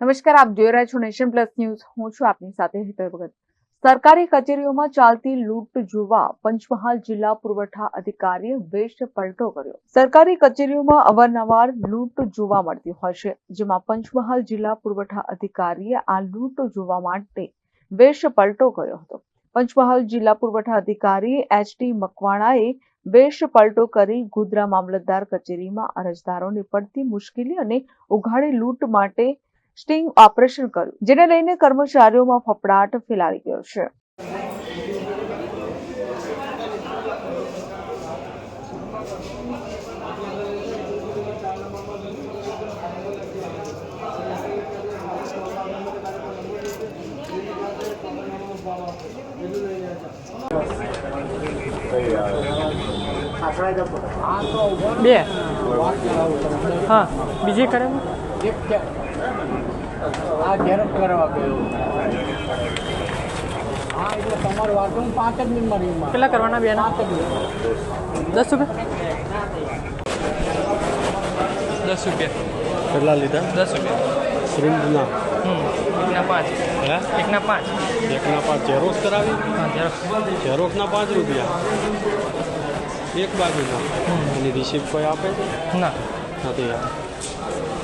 નમસ્કાર, આપ જોઈ રહ્યા છો નેશન પ્લસ ન્યૂઝ. હું છું આપની સાથે હેતલ ભગત. સરકારી કચેરીઓમાં ચાલતી લૂંટ જોવા પંચમહાલ જિલ્લા પુરવઠા અધિકારીએ વેશ પલટો કર્યો. સરકારી કચેરીઓમાં અવારનવાર લૂંટ જોવા મળતી હોય છે, જેમાં પંચમહાલ જિલ્લા પુરવઠા અધિકારીએ આ લૂંટ જોવા માટે વેશ પલટો કર્યો હતો. પંચમહાલ જિલ્લા પુરવઠા અધિકારી એચ ટી મકવાણાએ વેશ પલટો કરી ગોધરા મામલતદાર કચેરીમાં અરજદારોને પડતી મુશ્કેલી અને ઉઘાડી લૂંટ માટે સ્ટિંગ ઓપરેશન કર્યું જેને લઈને કર્મચારીઓમાં ફફડાટ ફેલાઈ ગયો છે. બે. હા બીજી કરે આ ઝેરોક્ષ કરવા ગયો. હા એટલે તમારું વાંચો હું પાંચ જ મિનિટમાં રહી કેટલા કરવાના બે પાંચ જ મિનિટ દસ રૂપિયા? દસ રૂપિયા. કેટલા લીધા? દસ રૂપિયા. શ્રીમના હમ એકના પાંચ. હે? એકના પાંચ. એકના પાંચ. ઝેરોક્ષ કરાવી? ઝેરોક્ષના પાંચ રૂપિયા. એક બાજુના. એની રિસિપ્ટ કોઈ આપે છે? ના. નથી ઝેરોક્ષ